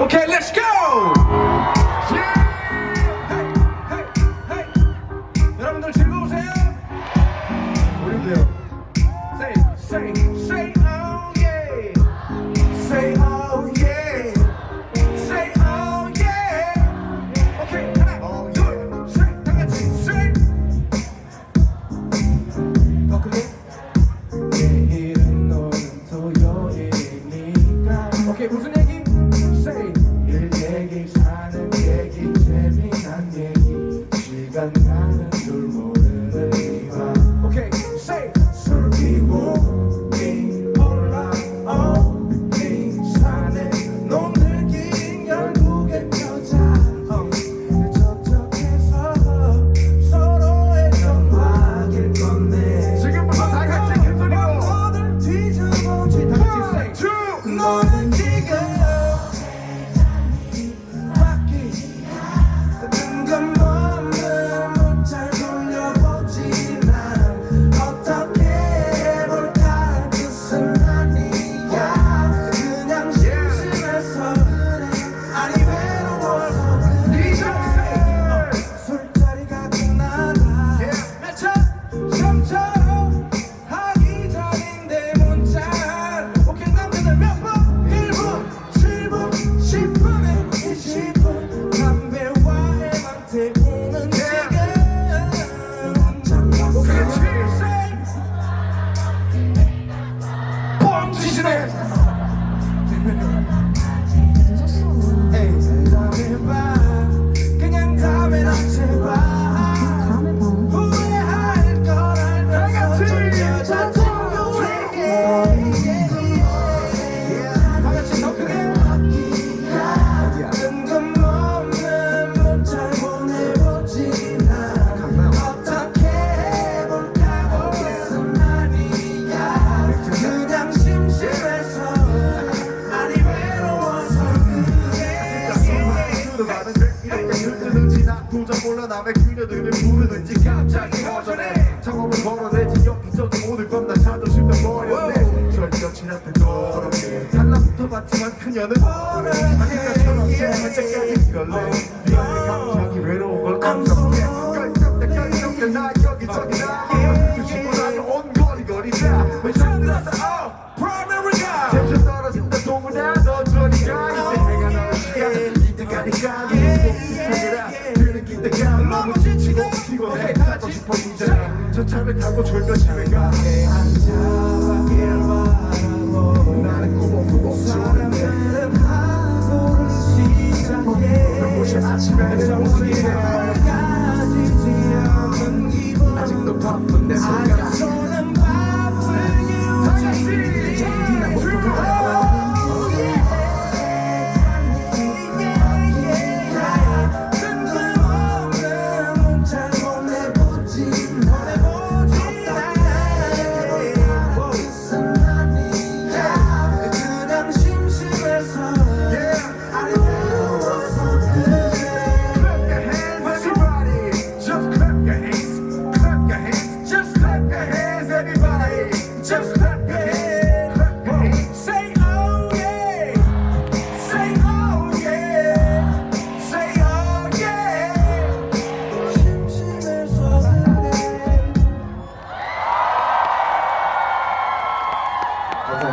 Okay, let's go. 멈추시네 바람에 그녀들을 부르는지 갑자기 허전해. 작업을 걸어내지 여기저기 오늘 밤나 자존심도 버렸네. 절벽친 앞에 더럽게 달라붙어 봤지만 그녀는 아니까처럼 할 때까지 걸래. 미안해 갑자기 외로운 걸 감성해 깔짝대 깔짝대 나 여기저기 나. 차를 타고 절벽집에 가. 나는 꿈없는 멈추는 내 그곳에 아침에 내가 움직이네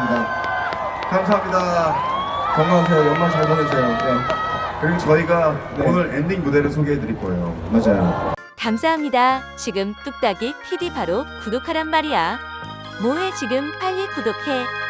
감사합니다. 감사합니다. 건강하세요. 연말 잘 보내세요. 네. 그리고 저희가 네. 오늘 엔딩 무대를 소개해 드릴 거예요. 맞아요. 감사합니다. 지금 뚝딱이 PD 바로 구독하란 말이야. 뭐해 지금 빨리 구독해.